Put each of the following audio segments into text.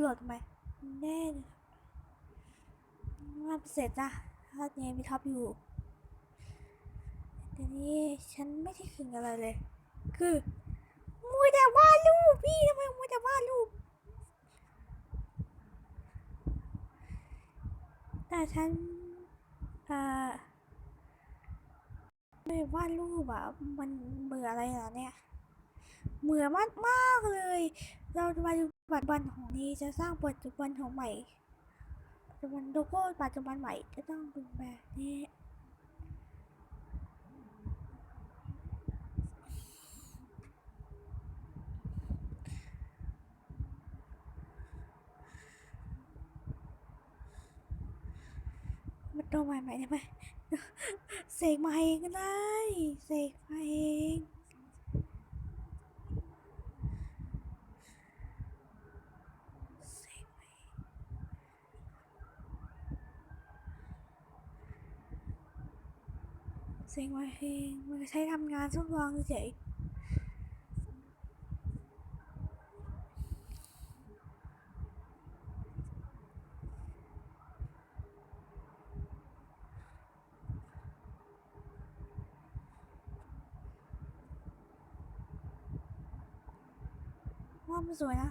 หลดไหมแน่เลยงานเสร็จจ้ะถ้าเนมีท็อปอยู่เดี๋ยวนี้ฉันไม่ได้ขึงอะไรเลย คือมัวแต่วาดรูปพี่ทำไมมัวแต่วาดรูปแต่ฉันเอ่อไม่วาดรูปอะมันเบื่ออะไรล่ะเนี่ยเบื่อมากมากเลย เราจะมาดู ปัจจุบันของนี้จะสร้างปัจจุบันของใหม่ปัจจุบันโลโก้ปัจจุบันใหม่จะต้องเป็นแบบนี้ มันตัวใหม่ใหม่ได้ไหมเสกมาเองก็ได้ เสกมาเองเสกมาเอง เสกมาเองมันก็ใช้ทำงานทดลองเฉยว่า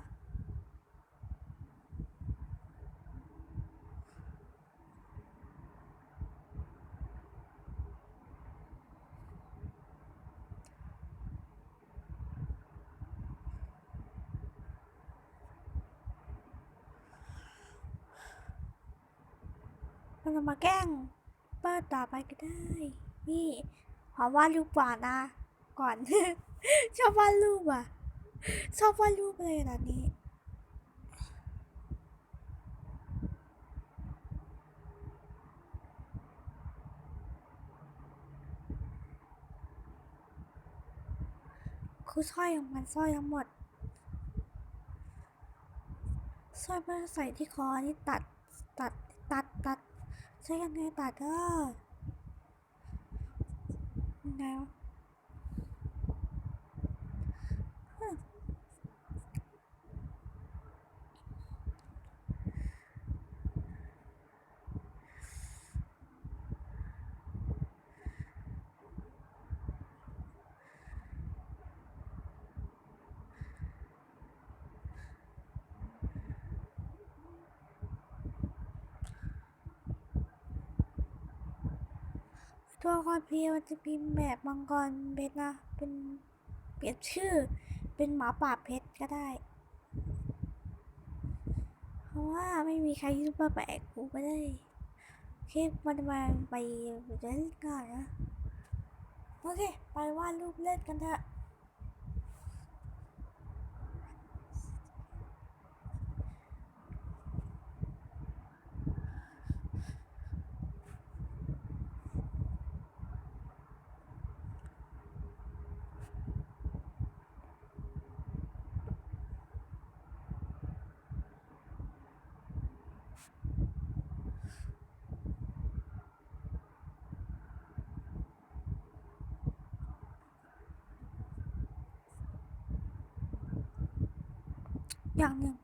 มันจะมาแกล้งเปิดต่อไปก็ได้ นี่ขอวาดรูปก่อนนะ ก่อน ชอบวาดรูปอะ ชอบวาดรูปเลยแบบนี้คือสร้อยของมันสร้อยทั้งหมดสร้อยมันใส่ที่คอนี่ตัด ใช้ยังไงตัดเออยังไงว ตัวละครเพียมันจะพิมพ์แบบมังกรเพชรนะ เป็นเปลี่ยนชื่อ เป็นหมาป่าเพชรก็ได้ เพราะว่าไม่มีใครยุ่มาแบกกูไปได้โอเคมันมาไปเล่นก่อนนะ โอเค ไปวาดรูปเล่นกันเถอะ อ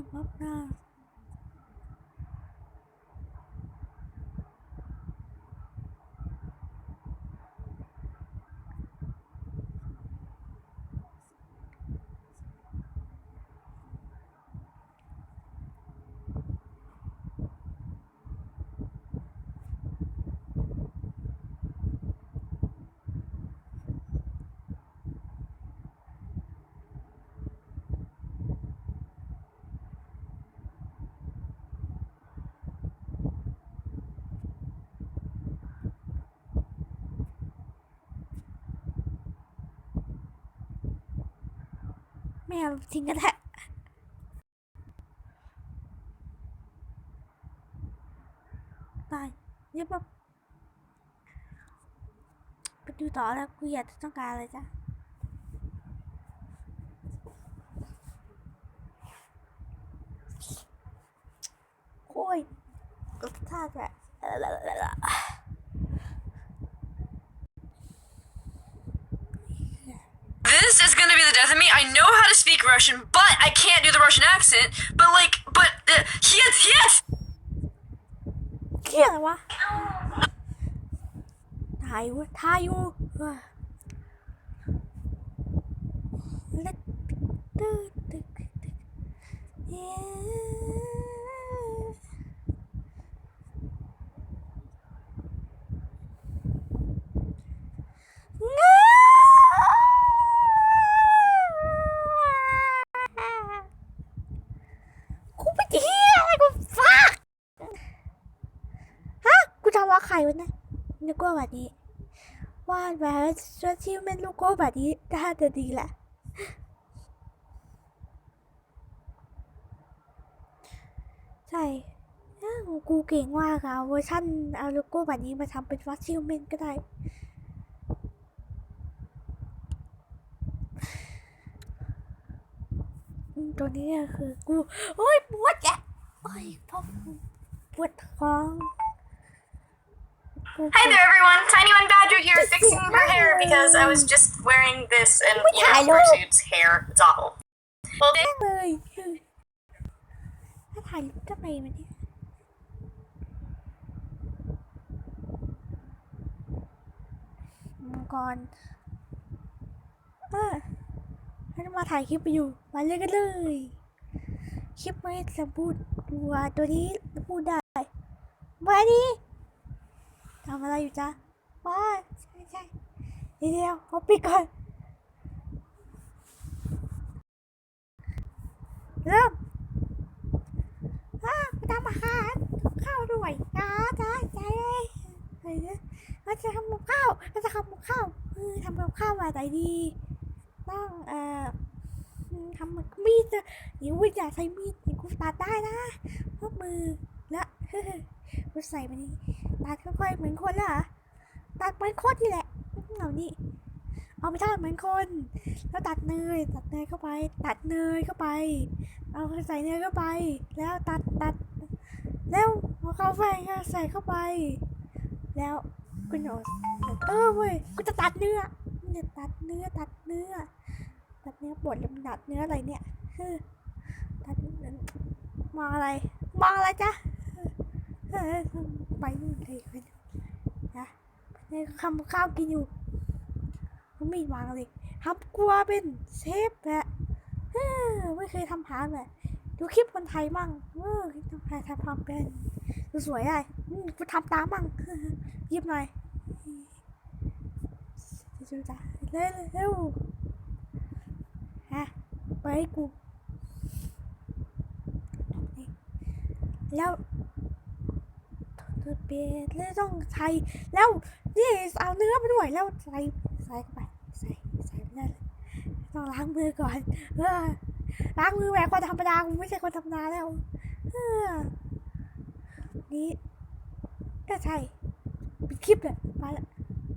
ย่างห ไม่เอาทิ้งกันแหละตายเนี่ยแบบไปดูต่อแล้วกูอยากจะต้องการอะไรจ้ะโอ้ยรสชาติแ death of me. I know how to speak Russian, but I can't do the Russian accent. But like, but uh, yes, yes. เกี่ยอะไรวะถ่ายอยู่ถ่ายอยู่เฮ้ยแล้วตึ๊ดตึ๊ดตึ๊ด ใครวะเนี่ยนึกว่าแบบนี้วาดแบบชวชื่เป็นลูกโก้แบบนี้น่าจะดีแหละใช่กูเก่งมากอะเวอร์ชันเอาโลโก้แบบนี้มาทำเป็นวัดชิลเมนก็ได้ตัวนี้คือกู โอ้ยปวดแกโอ้ยพอปวดท้อง Hi ด there, everyone. Tiny One Badger here, fixing her hair because I was just wearing this and you know, Hello. Squaresuit's hair. It's awful. Well, they เลยคือถ้าถ่ายรูปทำไมมันเนี่ยมังกรเออให้มาถ่ายคลิปไปอยู่ มาเลยกันเลย คลิปไม่สมบูรณ์ตัวตัวนี้พูดได้ มาดิท ำอะไรอยู่จ๊ะว้าใช่ใช่เดี๋ยวเอาปิดก่อนเริ่มอ้าทำอาหารข้าวด้วยจ้าจ้าใจเลยเฮ้ยเราจะทำกับข้าวเราจะทำกับข้าวเออทำกับข้าวอะไรดีต้องเอ่อทำมีดจะเดี๋ยวอย่าใช้มีดเดี๋ยวกูตัดได้นะพราะมือแล้วเฮ้ย กูใส่ไปนี่ตัดค่อยๆเหมือนคนละตัดเหมือนคนนี่แหละเอานี่เอาไปทอดเหมือนคน แล้วตัดเนย ตัดเนยเข้าไป ตัดเนยเข้าไป เอาใส่เนยเข้าไป แล้วตัดตัด แล้วเอาข้าวไฟใส่เข้าไป แล้วกูโนดเออเว้ยกูจะตัดเนื้อเนี่ยตัดเนื้อตัดเนื้อ ตัดเนื้อบดล้วมันตัดเนื้ออะไรเนี่ยเฮ้อตัดเนื้อมาอะไรมาอะไรจ๊ะ ไปนู่นเลยนะเนี่ยทำข้าวกินอยู่ไม่วางเลยทำกลัวเป็นเชฟแหละไม่เคยทำหาแบบดูคลิปคนไทยมั่งเออคลิปคนไทยทำทำเป็นดูสวยได้อืมกูทำตามมั่งยิบหน่อยดูจ้ะเร็วเร็วฮะไปกูแล้ว เธอเปลี่ยนแล้วต้องใส่แล้วนี่เอาเนื้อมาด้วยแล้วใส่ใส่ไปใส่ใส่ไปได้เลยต้องล้างมือก่อนเออล้างมือแบบคนธรรมดาไม่ใช่คนธรรมดาแล้วเออนี่ก็ใช่ปิดคลิปเลยไปละ